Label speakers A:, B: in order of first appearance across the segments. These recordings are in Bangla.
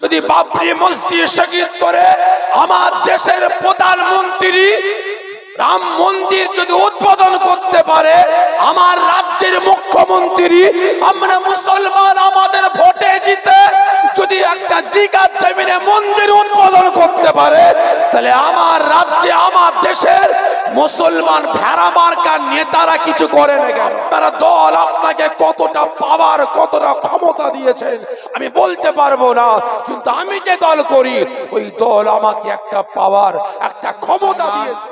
A: যদি বাবরি মসজিদ শহীদ করে আমার দেশের প্রধানমন্ত্রী রাম মন্দির যদি উদ্বোধন করতে পারে, আমার রাজ্যের মুখ্যমন্ত্রী, আমরা মুসলমান আমাদের ভোটে জিতে যদি একটা দিঘার জমিনে মন্দির উদ্বোধন করতে পারে, তাহলে আমার রাজ্যে, আমার দেশের মুসলমান ভেড়া মার্কার নেতারা কিছু করে না কেন? তারা দল আপনাকে কতটা পাওয়ার, কতটা ক্ষমতা দিয়েছেন, আমি বলতে পারব না, কিন্তু আমি যে দল করি, ওই দল আমাকে একটা পাওয়ার, একটা ক্ষমতা দিয়েছে।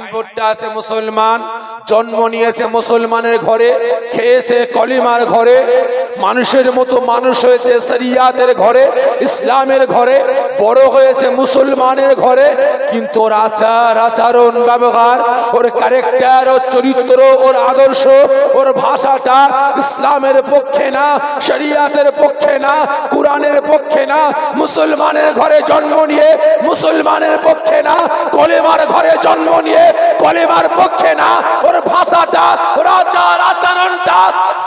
A: সাইনবোর্ডটা আছে মুসলমান, জন্ম নিয়েছে মুসলমানের ঘরে, খেয়েছে কলিমার ঘরে, মানুষের মতো মানুষ হয়েছে শরিয়াতের ঘরে, ইসলামের ঘরে বড় হয়েছে মুসলমানের ঘরে, কিন্তু ওর আচার, আচরণ, ব্যবহার, ওর ক্যারেক্টার ওর চরিত্র, ওর আদর্শ, ওর ভাষাটা ইসলামের পক্ষে না, শরিয়াতের পক্ষে না, কোরআনের পক্ষে না, মুসলমানের ঘরে জন্ম নিয়ে, মুসলমানের পক্ষে না, কলেমার ঘরে জন্ম নিয়ে, কলেমার পক্ষে না, ওর ভাষাটা, ওর আচার, আচরণটা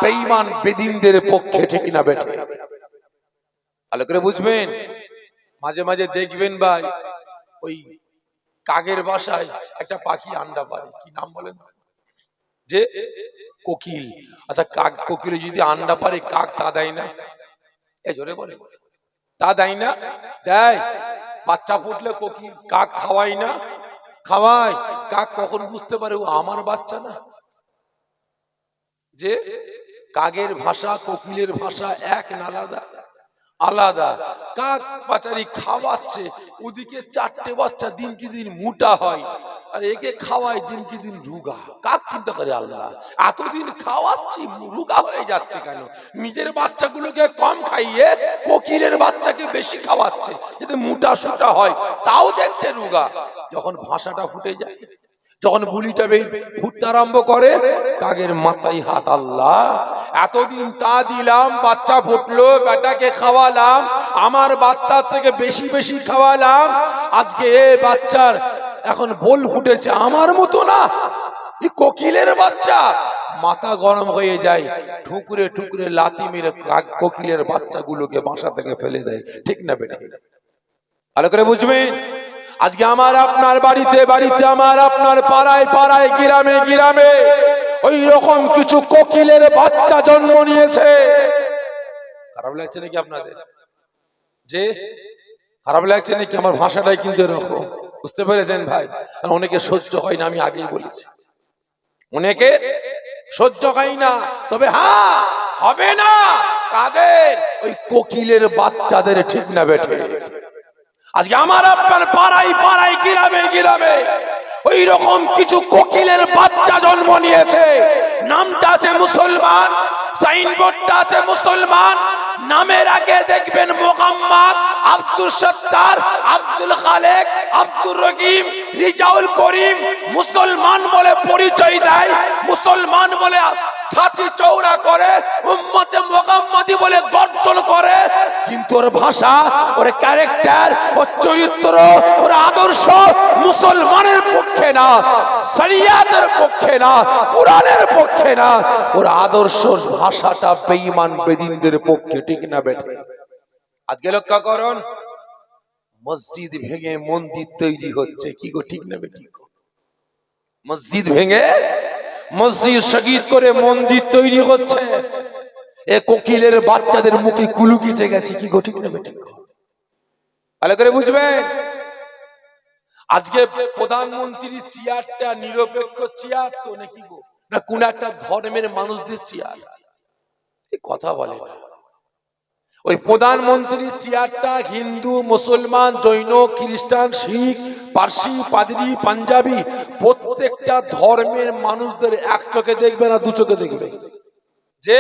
A: বেঈমান বেদিনদের পক্ষে ঠিক না বেঠে। ভালো করে বুঝবেন? মাঝে মাঝে দেখবেন ভাই, ওই কাকের বাসায় একটা পাখি আন্ডা পারে কি নাম বলেন? যে কোকিল। আচ্ছা কাক, কোকিলে যদি আন্ডা পারে কাক তা দেয় না? এ, জোরে বলে তা দেয় না? দেয়। বাচ্চা ফুটলে কোকিল কাক খাওয়াই না? খাওয়াই। কাক কখন বুঝতে পারে, ও আমার বাচ্চা না? যে কাকের ভাষা, কোকিলের ভাষা এক না আলাদা। আলাদা। কাক বাচারি খাওয়াচ্ছে, ওদিকে চারটে বাচ্চা দিন কি দিন মোটা হয়, আর একে খাওয়াই দিন কি দিন রুগা। কাক চিন্তা করে আল্লাহ, এতদিন খাওয়াচ্ছি, রুগা হয়ে যাচ্ছে কেন? নিজের বাচ্চাগুলোকে কম খাইয়ে কোকিলের বাচ্চাকে বেশি খাওয়াচ্ছে যাতে মোটা সোটা হয়, তাও দেখছে রুগা। যখন ভাষাটা ফুটে যায় যখন বুলিটা বের ফুটতে আরম্ভ করে, কাগের মাথায় হাত, আল্লাহ, এতদিন তা দিলাম, বাচ্চা ফুটলো, বেটাকে খাওয়ালাম, আমার বাচ্চা থেকে বেশি বেশি খাওয়ালাম, আজকে এ বাচ্চার এখন বল ফুটেছে আমার মতো না। কোকিলের বাচ্চা, মাথা গরম হয়ে যায়, ঠুকরে ঠুকরে লাতি মেরে কাক- কোকিলের বাচ্চাগুলোকে বাসা থেকে ফেলে দেয়। ঠিক না বেটা? ভালো করে বুঝবেন? আজকে আমার আপনার বাড়িতে বাড়িতে আমার আপনার পাড়ায় পাড়ায়, গ্রামে গ্রামে ওই রকম কিছু কোকিলের বাচ্চা জন্ম নিয়েছে। খারাপ লাগছে নাকি আপনাদের? যে? খারাপ লাগছে নাকি? আমার ভাষাটাই কিন্তু এরকম। বুঝতে পেরেছেন ভাই? অনেকে সহ্য হয় না, আমি আগেই বলেছি। অনেকে সহ্য হয় না, তবে হ্যাঁ হবে না, কাদের? ওই কোকিলের বাচ্চাদের ঠিক না বেঠে। আজকে আমার আপনার পাড়াই পাড়াই গ্রামে গ্রামে ওই রকম কিছু কোকিলের বাচ্চা জন্ম নিয়েছে। নামটা আছে মুসলমান, সাইনবোর্ডটা আছে মুসলমান। নামের আগে দেখবেন মোহাম্মদ আব্দুল সত্তার, আব্দুল খালেক, আব্দুর রহিম, রিজাউল করিম। মুসলমান বলে পরিচয় দেয়, মুসলমান বলে ছাতি চৌড়া করে, উম্মতে মোহাম্মদি বলে গর্জন করে। কিন্তু ওর ভাষা, ওর ক্যারেক্টার ওর চরিত্র, ওর আদর্শ মুসলমানের পক্ষে না, শরিয়াতের পক্ষে না, কোরআনের পক্ষে না। ওর আদর্শ ভাষাটা বেঈমান বেদিনদের পক্ষে, ঠিক না বেঠে আজকে লক্ষ্য করুন, মসজিদ ভেঙে মন্দির তৈরি হচ্ছে, কি গো ঠিক না বেঠিক মসজিদ ভেঙে মসজিদ শহীদ করে মন্দির তৈরি হচ্ছে। এ কোকিলের বাচ্চাদের মুখে কুলু কেটে গেছে, কি ঠিক না বেঠিক ভালো করে বুঝবেন? আজকে প্রধানমন্ত্রীর চেয়ারটা নিরপেক্ষ চেয়ার তো নাকি গো? না কোন একটা ধর্মের মানুষদের চেয়ার? কথা বলে না। ওই প্রধানমন্ত্রীর চেয়ারটা হিন্দু, মুসলমান, জৈন, খ্রিস্টান, শিখ, পার্সি, পাদরি, পাঞ্জাবি, প্রত্যেকটা ধর্মের মানুষদের এক চোখে দেখবে না দু চোখে দেখবে? যে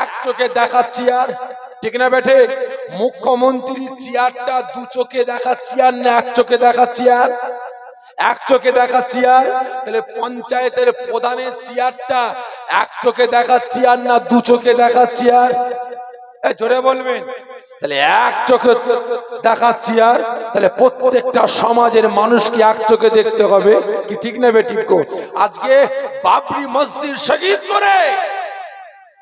A: এক চোখে দেখার চেয়ার ঠিক না বেঠে? মুখ্যমন্ত্রীর চেয়ারটা দু চোখে দেখার চেয়ার না এক চোখে দেখার চেয়ার এক চোখে দেখা চেয়ার তাহলে পঞ্চায়েতের প্রধানের চেয়ারটা এক চোখে দেখা চেয়ার না দু চোখে দেখা চেয়ার জোরে বলবেন। তাহলে এক চোখে দেখাচ্ছি আর, তাহলে প্রত্যেকটা সমাজের মানুষকে এক চোখে দেখতে হবে। কি ঠিক নেবে ঠিক? আজকে বাবরি মসজিদ শহীদ করে।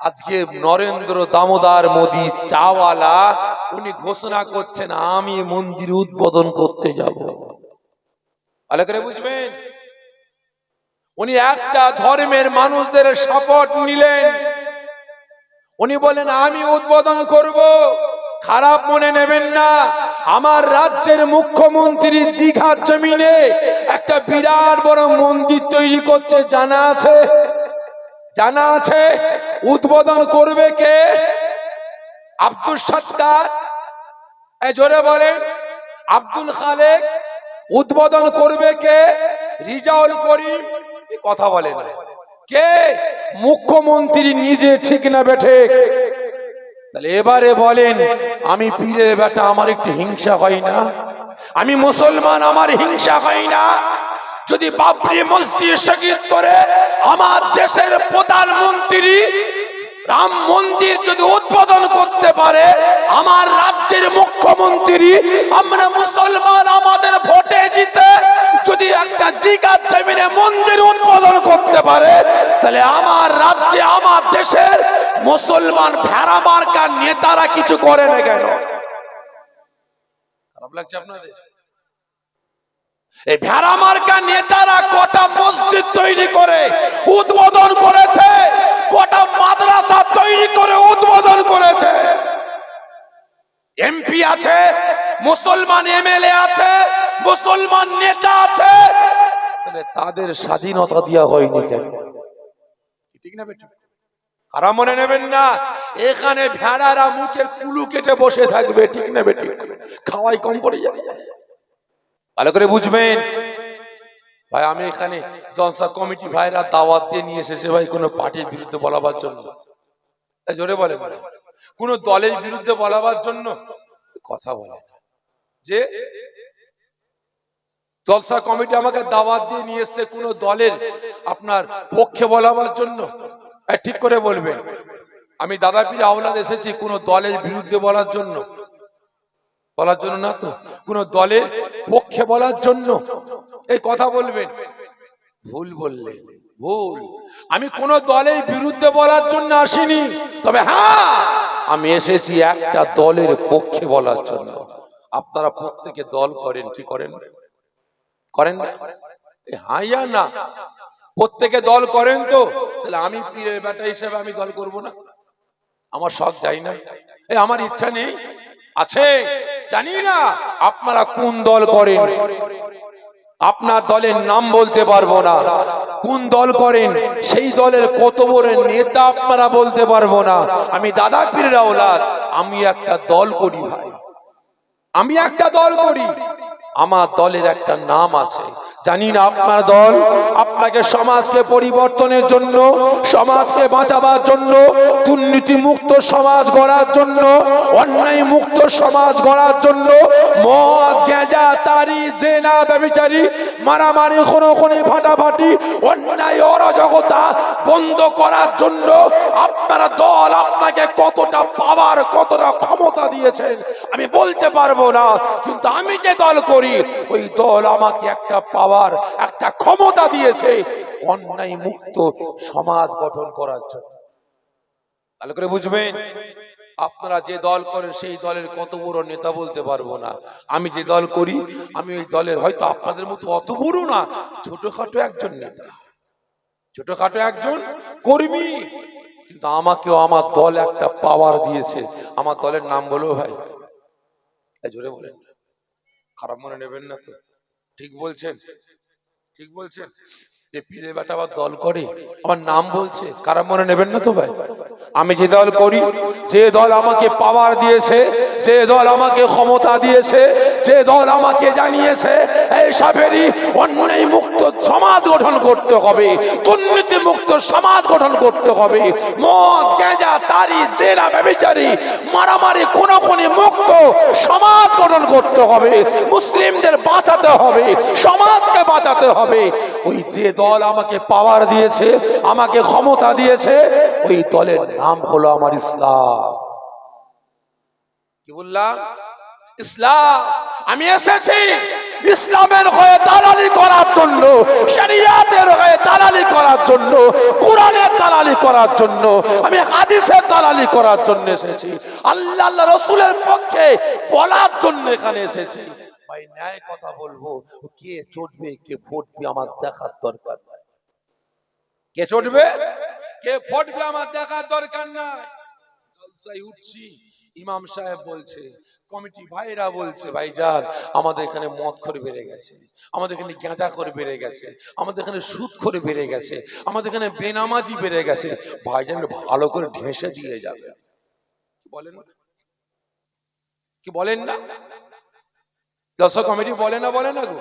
A: আজকে নরেন্দ্র দামোদর মোদী চাওয়ালা, উনি ঘোষণা করছেন, আমি মন্দির উদ্বোধন করতে যাব। ভালো করে বুঝবেন? উনি একটা ধর্মের মানুষদের শপথ নিলেন। উনি বলেন, আমি উদ্বোধন করব। খারাপ মনে নেবেন না। আমার রাজ্যের মুখ্যমন্ত্রী দীঘার জমিনে একটা বিরাট বড় মন্দির তৈরি করছে, জানা আছে? জানা আছে? উদ্বোধন করবে কে? আব্দুল সত্তার। এ জোরে বলেন, আব্দুল খালেক উদ্বোধন করবে কে? রিজাউল করিম। কথা বলে না কে? মুখ্যমন্ত্রী নিজে ঠিক না বেঠে তাহলে এবারে বলেন, আমি পীরের বেটা, আমার একটু হিংসা হয় না? আমি মুসলমান, আমার হিংসা হয় না? যদি বাবরি মসজিদ করে, আমার দেশের প্রধানমন্ত্রী রাম মন্দির যদি উদ্বোধন করতে পারে, আমার রাজ্যের মুখ্যমন্ত্রী, আমরা মুসলমান আমাদের ভোটে জিতে যদি একটা দিঘার জমিনে মন্দির উদ্বোধন করতে পারে, তাহলে আমার রাজ্যে, আমার দেশের মুসলমান ভেড়া মার্কার নেতারা কিছু করে না কেন? খারাপ লাগছে আপনাদের? এই ভেড়া মার্কা নেতারা কটা মসজিদ তৈরি করে, উদ্বোধন করেছে কটা মাদ্রাসা তৈরি করে উদ্বোধন করেছে। এমপি আছে মুসলমান এমএলএ আছে মুসলমান নেতা আছে। তাদের স্বাধীনতা দেওয়া হয়নি কেন? ঠিক না বেটা? খারাপ মনে নেবেন না? এখানে ভেড়ারা মুখের কুলু কেটে বসে থাকবে ঠিক না বেটি? খাওয়াই কম পড়ে যাবে। ভালো করে বুঝবেন? ভাই, আমি এখানে জনসা কমিটি ভাইরা দাওয়াত দিয়ে নিয়ে এসেছে ভাই, কোনো পার্টির বিরুদ্ধে বলাবার জন্য। জোরে বলে কোন দলের বিরুদ্ধে বলাবার জন্য কথা বলে যে জলসা কমিটি আমাকে দাওয়াত দিয়ে নিয়ে এসছে কোন দলের আপনার পক্ষে বলাবার জন্য ঠিক করে বলবেন। আমি দাদা পীর আওলাদ এসেছি, কোন দলের বিরুদ্ধে বলার জন্য। বলার জন্য না তো? কোন দলের পক্ষে বলার জন্য এই কথা বলবেন। ভুল বললেন, ভুল। আমি কোন দলের বিরুদ্ধে বলার জন্য আসিনি। তবে হ্যাঁ আমি এসেছি একটা দলের পক্ষে বলার জন্য। আপনারা প্রত্যেকে দল করেন, কি করেন? করেন না? এ হাইয়া না। প্রত্যেকে দল করেন তো। তাহলে আমি পীরের বেটা হিসেবে আমি দল করব না? আমার শখ যাই না। এই আমার ইচ্ছা নেই। আছে? জানি না। আপনারা কোন দল করেন? আপনার দলের নাম বলতে পারব না। কোন দল করেন, সেই দলের কত বড় নেতা আপনারা বলতে পারব না। আমি দাদা পীরের আমি একটা দল করি ভাই। আমি একটা দল করি। আমার দলের একটা নাম আছে। জানি না আপনার দল, আপনাকে সমাজকে পরিবর্তনের জন্য, সমাজকে বাঁচাবার জন্য দুর্নীতি মুক্ত সমাজ গড়ার জন্য অন্যায় মুক্ত সমাজ গড়ার জন্য মদ, গেঁজা, তারি, জেনা ব্যবিচারি মারামারি, খুনোখুনি, ফাটাফাটি, অন্যায়, অরাজকতা বন্ধ করার জন্য আপনারা দল আপনাকে কতটা পাওয়ার, কতটা ক্ষমতা দিয়েছেন, আমি বলতে পারব না, কিন্তু আমি যে দল করি, ওই দল আমাকে একটা পাওয়ার, একটা ক্ষমতা দিয়েছে অন্যায় মুক্ত সমাজ গঠন করার জন্য। ভালো করে বুঝবেন? আপনারা যে দল করেন, সেই দলের কত বড় নেতা বলতে পারব না। আমি যে দল করি, আমি ওই দলের হয়তো আপনাদের মতো অত বড় না, ছোটখাটো একজন নেতা। ছোটখাটো একজন কর্মী। কিন্তু আমাকেও আমার দল একটা পাওয়ার দিয়েছে। আমার দলের নাম বলো ভাই। জোরে বলেন। খারাপ মনে নেবেন না তো। ঠিক বলছেন? ঠিক বলছেন? যে পীরে বেটা আবার দল করে? আমার নাম বলছে। কারা মনে নেবেন না তো ভাই? আমি যে দল করি, যে দল আমাকে পাওয়ার দিয়েছে, যে দল আমাকে ক্ষমতা দিয়েছে যে দল আমাকে জানিয়েছে, এই সাফেরি অন্যায় মুক্ত সমাজ গঠন করতে হবে দুর্নীতি মুক্ত সমাজ গঠন করতে হবে। মদ, গেঁজা, তারি, জেরা ব্যবচারী মারামারি, খুনোখুনি মুক্ত সমাজ গঠন করতে হবে। মুসলিমদের বাঁচাতে হবে, সমাজকে বাঁচাতে হবে। ওই যে দল আমাকে পাওয়ার দিয়েছে, আমাকে ক্ষমতা দিয়েছে, ওই দলের নাম হলো আমার ইসলাম। কি বললাম? ইসলাম। আমি এসেছি ইসলামের হয়ে দালালি করার জন্য, শরিয়াতের হয়ে দালালি করার জন্য, কোরআনের দালালি করার জন্য, আমি হাদিসের দালালি করার জন্য এসেছি। আল্লাহ আল্লাহ রসুলের পক্ষে বলার জন্য এখানে এসেছি। ভাই, ন্যায় কথা বলব, কে চটবে, কে ফুটবে আমার দেখার দরকার নাই। কে চটবে? কে ফুটবে আমার দেখার দরকার নাই। জলসায় উঠছি। ইমাম সাহেব বলছে, কমিটি ভাইরা বলছে ভাইজান আমাদের এখানে মদ করে বেড়ে গেছে, আমাদের এখানে গাঁজা করে বেড়ে গেছে, আমাদের এখানে সুদ করে বেড়ে গেছে, আমাদের এখানে বেনামাজি বেড়ে গেছে, ভাইজান ভালো করে ঢেসে দিয়ে যাবে। বলেন? কি বলেন না? দর্শক, কমিটি বলে না বলে না গো।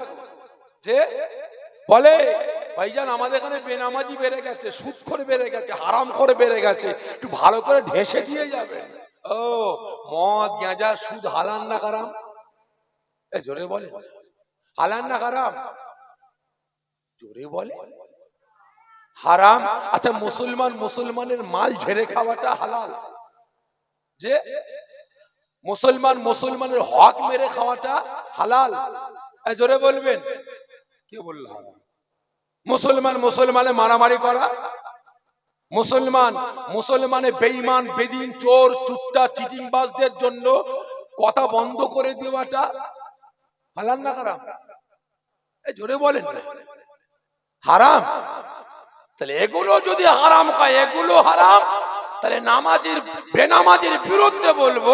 A: যে বলে, ভাইজান, আমাদের এখানে বেনামাজি বেড়ে গেছে, সুদ করে বেড়ে গেছে, হারাম করে বেড়ে গেছে, একটু ভালো করে ঢেসে দিয়ে যাবেন ও, মদ, গাঁজা, সুদ হালান না কারাম এ, জোরে বলে। হালান না কারাম জোরে বলে। হারাম? আচ্ছা মুসলমান মুসলমানের মাল ঝেড়ে খাওয়াটা হালাল। যে? মুসলমান মুসলমানের হক মেরে খাওয়াটা হালাল। জোরে বলবেন। কে বলল মুসলমান মুসলমানে মারামারি করা? মুসলমান, মুসলমানে বেঈমান, বেদিন, চোর চুট্টা চিটিংবাজদের জন্য কথা বন্ধ করে দেওয়াটা হালাল না হারাম? এই জোরে বলেন না। হারাম? তাহলে এগুলো যদি হারাম খায় এগুলো হারাম? তাহলে নামাজের, বেনামাজের বিরুদ্ধে বলব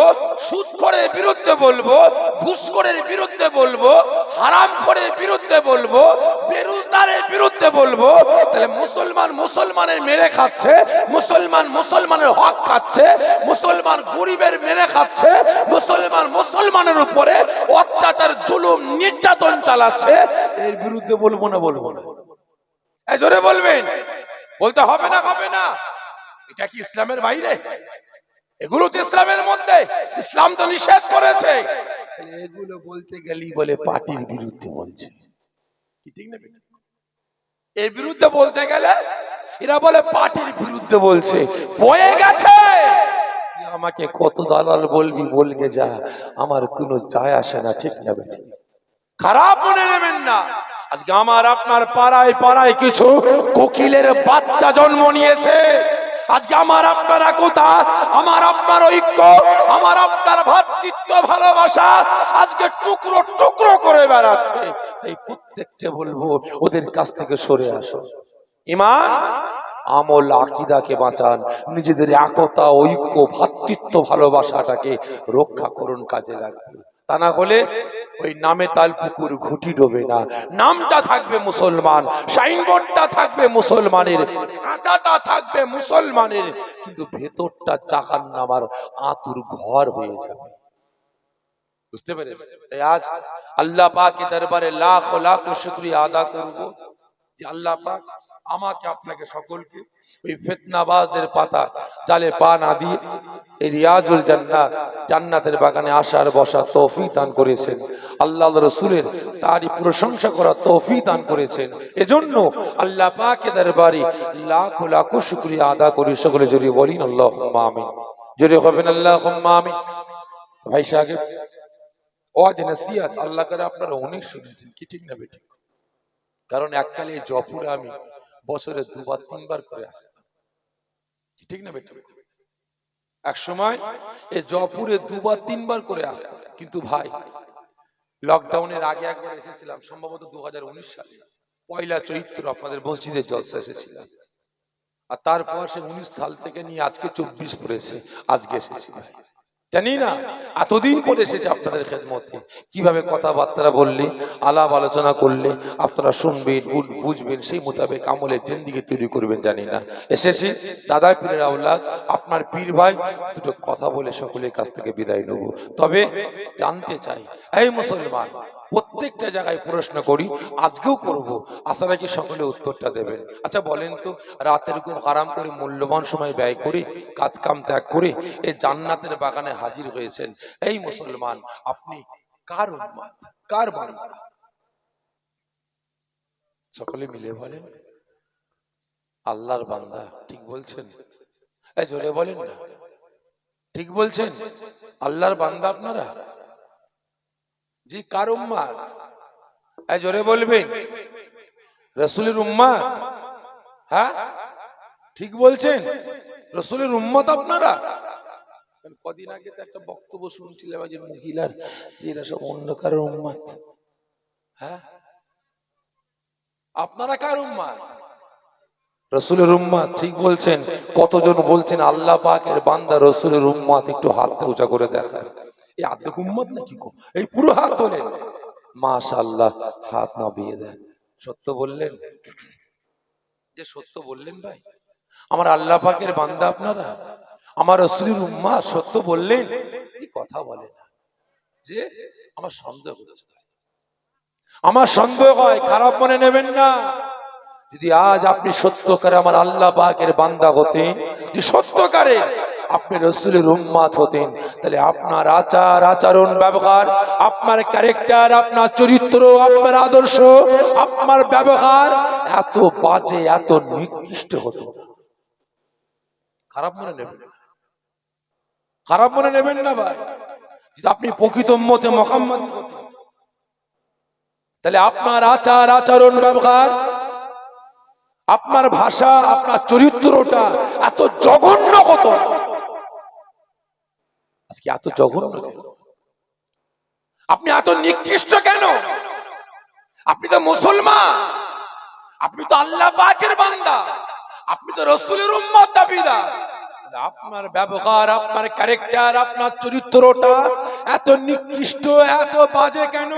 A: সুদ করে বিরুদ্ধে বলব ঘুষ করে বিরুদ্ধে বলব হারাম করে বিরুদ্ধে বলব বেরোজগারের বিরুদ্ধে বলব, তাহলে মুসলমান মুসলমানের মেরে খাচ্ছে, মুসলমান মুসলমানের হক খাচ্ছে, মুসলমান গরিবের মেরে খাচ্ছে, মুসলমান মুসলমানের উপরে অত্যাচার, জুলুম, নির্যাতন চালাচ্ছে, এর বিরুদ্ধে বলব না বলব না। জোরে বলবেন। বলতে হবে না হবে না। এটা কি ইসলামের বাইরে? এগুলো তো ইসলামের মধ্যে। ইসলাম তো নিষেধ করেছে। এগুলো বলতে গেলেই বলে পার্টির বিরুদ্ধে বলছে। কি ঠিক না এর বিরুদ্ধে বলতে গেলে এরা বলে পার্টির বিরুদ্ধে বলছে। বয়ে গেছে। আমাকে কত দালাল বলবি বলকে যা। আমার কোনো যায় আসে না ঠিক না বেটা? খারাপ মনে নেবেন না। আজকে আমার আপনার পাড়ায় পাড়ায় কিছু কোকিলের বাচ্চা জন্ম নিয়েছে। আজকে আমার আপনার একতা, আমার আপনার ঐক্য, আমার আপনার ভাতৃত্ব, ভালোবাসা আজকে টুকরো টুকরো করে বেড়াচ্ছে। তাই প্রত্যেককে বলব, ওদের কাছ থেকে সরে আসো। ইমান, আমল, আকিদাকে বাঁচান। নিজেদের একতা, ঐক্য, ভাতৃত্ব, ভালোবাসাটাকে রক্ষা করুন, কাজে লাগবে তা না হলে ওই নামে তাল পুকুর ঘুটি ডোবে না। নামটা থাকবে মুসলমান, সাইনবোর্ডটা থাকবে মুসলমানের, খাঁচাটা থাকবে মুসলমানের, কিন্তু ভেতরটা চাকার নামার আতুর ঘর হয়ে যাবে। বুঝতে পেরেছেন? তাই আজ আল্লাহ পাকের দরবারে লাখ লাখ শুকরিয়া আদা করব যে আল্লাহ পাক আমাকে আপনাকে সকলকে ওই ফিতনাবাজদের পাতা জালে পা না দিয়ে এই রিয়াজুল জান্নাত, জান্নাতের বাগানে আসার বসা তৌফি দান করেছেন। আল্লাহ রসুলের তারই প্রশংসা করা তৌফি দান করেছেন। এজন্য আল্লাহ পাকে দরবারে লাখ লাখ শুকরিয়া আদা করি। সকলে জড়িয়ে বলিন আল্লাহ আমিন। জড়িয়ে হবেন আল্লাহ আমিন। ভাই সাহেব, ওয়াজ নসিহত আল্লাহ করে আপনারা অনেক শুনেছেন, কি ঠিক না বেঠিক কারণ এককালে জপুরে আমি বছরে দুবার, তিনবার করে আসতাম। ঠিক না বেঠিক এক সময় এই জপুরে দুবার, তিনবার করে আসতাম। কিন্তু ভাই, লকডাউনের আগে একবার এসেছিলাম, সম্ভবত দু হাজার উনিশ সালে। পয়লা চৈত্র আপনাদের মসজিদের জলসা এসেছিলাম। আর তারপর সে উনিশ সাল থেকে নিয়ে আজকে চব্বিশ পড়েছে, আজকে এসেছি ভাই। জানি না। এতদিন পরে এসেছে আপনাদের খেদমতে। কীভাবে কথাবার্তা বললে, আলাপ আলোচনা করলে, আপনারা শুনবেন বুঝবেন, সেই মোতাবেক আমলের দিকে তৈরি করবেন, জানি না। এসেছি, দাদা পীরের আউ্লাদ আপনার পীর ভাই, দুটো কথা বলে সকলের কাছ থেকে বিদায় নেব। তবে জানতে চাই, এই মুসলমান প্রত্যেকটা জায়গায় প্রশ্ন করি, আজকেও করব। আশা রাখি সকলে উত্তরটা দেবেন। আচ্ছা বলেন তো, রাতের ঘুম আরাম করে মূল্যবান সময় ব্যয় করে কাজ কাম ত্যাগ করে এই জান্নাতের বাগানে হাজির হয়েছেন। এই মুসলমান, আপনি কার উম্মাদ কার বান্দা? সকলে মিলে বলেন, আল্লাহর বান্দা, ঠিক বলছেন? এই জোরে বলেন না। ঠিক বলছেন? আল্লাহর বান্দা আপনারা? জি, কার উম্মাদ? জোরে বলবেন। রসুলের উম্মা হ্যাঁ? ঠিক বলছেন? রসুলের উম্মত আপনারা? কদিন আগে তো একটা বক্তব্য শুনছিলাম, একজন মহিলার, যে এরা সব অন্ধকারের উম্মাত হ্যাঁ? আপনারা কার উম্মাত রসুলের উম্মাত ঠিক বলছেন। কতজন বলছেন, আল্লাহ পাকের বান্দা রসুলের উম্মাত একটু হাতটা উঁচা করে দেখায় এই আর্ধেক উম্মাত নাকি গো এই পুরো হাত তোলেন মাশাআল্লাহ, হাত না বিয়ে দেন। সত্য বললেন? যে সত্য বললেন ভাই? আমার আল্লাহ পাকের বান্দা আপনারা? আমার রসুলের উম্মা সত্য বললেন? এই কথা বলে না। যে আমার সন্দেহ হচ্ছে আমার সন্দেহ হয়, খারাপ মনে নেবেন না। যদি আজ আপনি সত্যকারে আমার আল্লাহ পাকের বান্দা হতেন যে সত্যকারে আপনি রসুলের উম্মাত হতেন তাহলে আপনার আচার, আচরণ, ব্যবহার, আপনার ক্যারেক্টার আপনার চরিত্র, আপনার আদর্শ, আপনার ব্যবহার এত বাজে, এত নিকৃষ্ট হতো খারাপ মনে নেবেন। খারাপ মনে নেবেন না ভাই যদি আপনি প্রকৃত মতে মোহাম্মদ তাহলে আপনার আচার, আচরণ, ব্যবহার, আপনার ভাষা, আপনার চরিত্রটা এত জঘন্য হতো না। আজকে এত জঘন্য। আপনি এত নিকৃষ্ট কেন? আপনি তো মুসলমান। আপনি তো আল্লাহ পাকের বান্দা। আপনি তো রসুলের উম্মত দাবিদার। আপনার ব্যবহার আপনার ক্যারেক্টার আপনার চরিত্রটা এত নিকৃষ্ট এত বাজে কেন?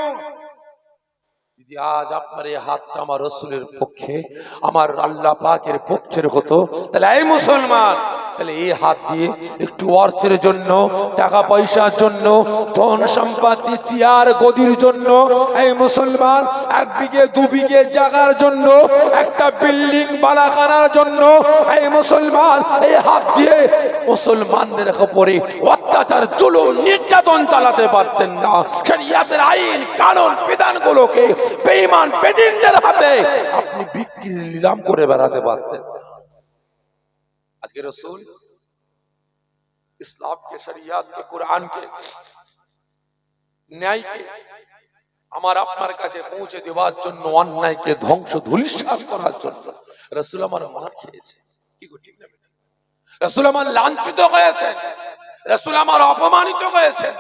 A: যদি আজ আপনার এই হাতটা আমার রসুলের পক্ষে আমার আল্লাহ পাকের পক্ষের হতো তাহলে এই মুসলমান তাহলে এই হাত দিয়ে একটু অর্থের জন্য, টাকা পয়সার জন্য, ধন সম্পত্তি, চেয়ার, গদির জন্য, এই মুসলমান এক বিঘে, দু বিঘে জাগার জন্য, একটা বিল্ডিং, বালাখানার জন্য, এই মুসলমান এই হাত দিয়ে মুসলমানদের উপরে অত্যাচার, জুলুম, নির্যাতন চালাতে পারতেন না। শরিয়াতের আইন, কানুন, বিধানগুলোকে বেঈমান, বেদিনদের হাতে আপনি বিক্রি, নিলাম করে বেড়াতে পারতেন। না। আজকে রসুল ইসলামকে, শরিয়াতকে, কোরআনকে, ন্যায়কে, আমার আপনার কাছে পৌঁছে দেওয়ার জন্য, অন্যায়কে ধ্বংস ধুলিসাৎ করার জন্য রসুল আমার মার খেয়েছে কি ঠিক না? রসুল আমার লাঞ্ছিত হয়েছেন রসুল আমার অপমানিত হয়েছেন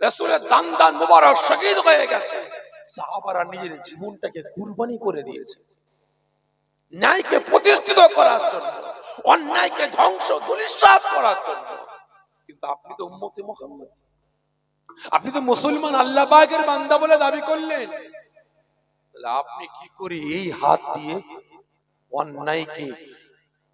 A: রসুলের দান দান মুবারক শহীদ হয়ে গেছে সাহাবারা নিজের জীবনটাকে কুরবানি করে দিয়েছে ন্যায়কে প্রতিষ্ঠিত করার জন্য অন্যায়কে ধ্বংস, ধুলিসাৎ করার জন্য। কিন্তু আপনি তো উম্মতে মোহাম্মদ। আপনি তো মুসলমান, আল্লাহ পাকের বান্দা বলে দাবি করলেন। তাহলে আপনি কি করে এই হাত দিয়ে অন্যায়কে,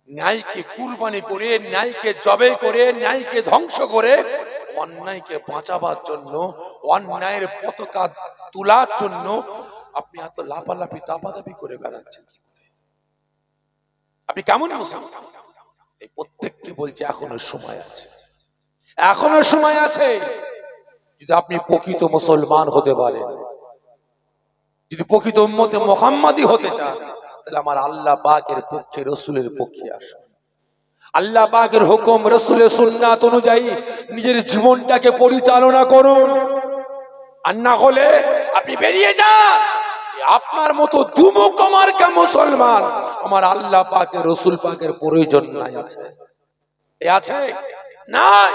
A: ন্যায়কে কুরবানি করে, ন্যায়কে জবে করে, ন্যায়কে ধ্বংস করে, অন্যায়কে বাঁচাবার জন্য, অন্যায়ের পতাকা তোলার জন্য আপনি এত লাপালাপি দাপাদাপি করে বেড়াচ্ছেন আপনি কেমন মুসলমান? এই প্রত্যেকটি বলছে, এখনও সময় আছে। এখনও সময় আছে। যদি আপনি প্রকৃত মুসলমান হতে পারেন, যদি প্রকৃত উম্মতে মোহাম্মদী হতে চান, তাহলে আমার আল্লাহ পাকের পক্ষে রসুলের পক্ষে আসুন। আল্লাহ পাকের হুকুম রসুলের সুন্নাত অনুযায়ী নিজের জীবনটাকে পরিচালনা করুন। আর না হলে আপনি বেরিয়ে যান। আপনার মতো দুমুখ আমার কে মুসলমান? আমার আল্লাহ পাকের, রসুল পাকের প্রয়োজন নাই আছে। আছে? নাই।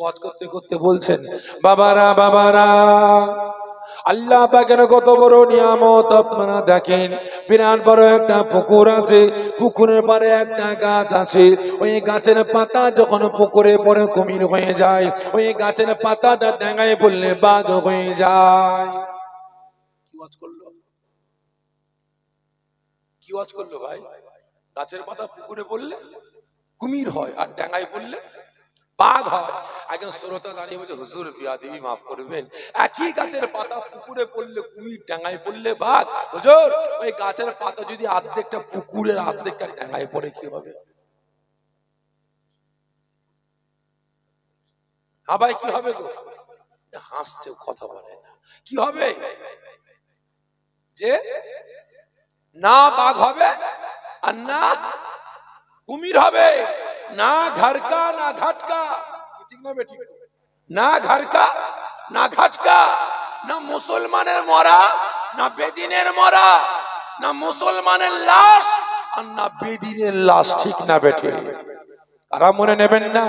A: ওয়াজ করতে করতে বলছেন, বাবারা বাবারা, আল্লাহ পাকের কত বড় নিয়ামত, আপনারা দেখেন একটা পুকুর আছে, পুকুরের একটা গাছ আছে, ওই গাছের পাতা যখন পুকুরে পরে কুমির হয়ে যায়, ওই গাছের পাতাটা ডাঙায় পড়লে বাঘ হয়ে যায়। ওয়াজ করল। কি ওয়াজ করল ভাই? গাছের পাতা পুকুরে পড়লে? কুমির হয় আর ডাঙায় পড়লে? বাঘ হয়। একজন শ্রোতা দাঁড়িয়ে বলছে, হুজুর বিয়া দেবী মাফ করবেন। একই গাছের পাতা পুকুরে পড়লে, কুমির ডাঙায় পড়লে বাঘ? হুজুর, ওই গাছের পাতা যদি অর্ধেকটা পুকুরের অর্ধেকটা ডাঙায় পড়ে, কি হবে? ভাই কি হবে গো? হাসছে, কথা বলে না। কি হবে? যে না বাঘ হবে আর না কুমির হবে। না ঘরকা, না ঘাটকা। ঠিক না বেঠিক না ঘরকা, না ঘাটকা, না মুসলমানের মরা, না বেদিনের মরা, না মুসলমানের লাশ আর না বেদিনের লাশ। ঠিক না বেঠে কারা মনে নেবেন না?